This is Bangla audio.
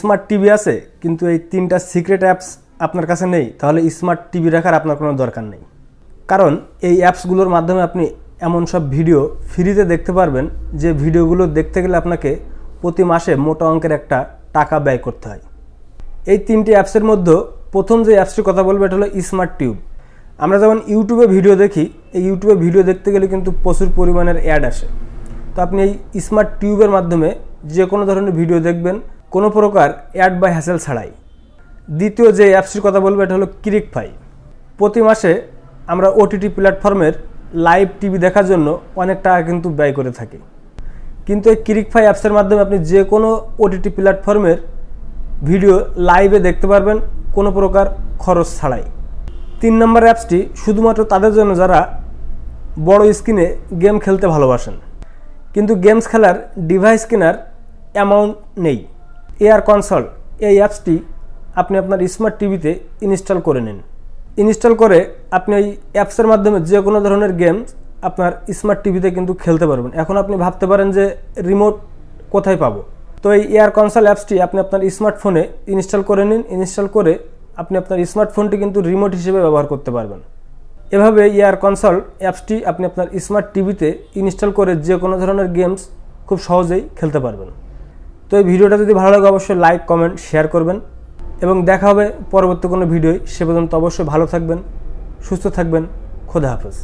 স্মার্ট টিভি আছে, কিন্তু এই তিনটা সিক্রেট অ্যাপস আপনার কাছে নেই, তাহলে স্মার্ট টিভি রাখার আপনার কোনো দরকার নেই। কারণ এই অ্যাপসগুলোর মাধ্যমে আপনি এমন সব ভিডিও ফ্রিতে দেখতে পারবেন, যে ভিডিওগুলো দেখতে গেলে আপনাকে প্রতি মাসে মোটা অঙ্কের একটা টাকা ব্যয় করতে হয়। এই তিনটি অ্যাপসের মধ্যে প্রথম যে অ্যাপসটির কথা বলব, এটা হলো স্মার্ট টিউব আমরা যেমন ইউটিউবে ভিডিও দেখি, এই ইউটিউবে ভিডিও দেখতে গেলে কিন্তু প্রচুর পরিমাণের অ্যাড আসে। তো আপনি এই স্মার্ট টিউবের মাধ্যমে যে কোনো ধরনের ভিডিও দেখবেন কোনো প্রকার অ্যাড বা হ্যাসেল ছাড়াই। দ্বিতীয় যে অ্যাপসটির কথা বলব, এটা হলো ক্রিকফাই প্রতি মাসে আমরা ওটিটি প্ল্যাটফর্মের লাইভ টিভি দেখার জন্য অনেক টাকা কিন্তু ব্যয় করে থাকি। কিন্তু এই ক্রিক ক্রিকফাই অ্যাপসের মাধ্যমে আপনি যে কোনো ওটিটি প্ল্যাটফর্মের ভিডিও লাইভে দেখতে পারবেন কোনো প্রকার খরচ ছাড়াই। তিন নম্বর অ্যাপসটি শুধুমাত্র তাদের জন্য যারা বড় স্ক্রিনে গেম খেলতে ভালোবাসেন। কিন্তু গেমস খেলার ডিভাইস কেনার অ্যামাউন্ট নেই। এয়ার কনসল, এই অ্যাপসটি আপনি আপনার স্মার্ট টিভিতে ইনস্টল করে নিন। ইনস্টল করে আপনি এই অ্যাপসের মাধ্যমে যে কোনো ধরনের গেমস আপনার স্মার্ট টিভিতে কিন্তু খেলতে পারবেন। এখন আপনি ভাবতে পারেন যে রিমোট কোথায় পাবো? তো এই এয়ার কনসল অ্যাপসটি আপনি আপনার স্মার্টফোনে ইনস্টল করে নিন। ইনস্টল করে আপনি আপনার স্মার্টফোনটি কিন্তু রিমোট হিসেবে ব্যবহার করতে পারবেন। এভাবে এয়ার কনসল অ্যাপসটি আপনি আপনার স্মার্ট টিভিতে ইনস্টল করে যে কোনো ধরনের গেমস খুব সহজেই খেলতে পারবেন। তো এই ভিডিওটা যদি ভালো লাগে, অবশ্যই লাইক কমেন্ট শেয়ার করবেন। এবং দেখা হবে পরবর্তী কোনো ভিডিওয়। সে পর্যন্ত অবশ্যই ভালো থাকবেন, সুস্থ থাকবেন। খোদা হাফেজ।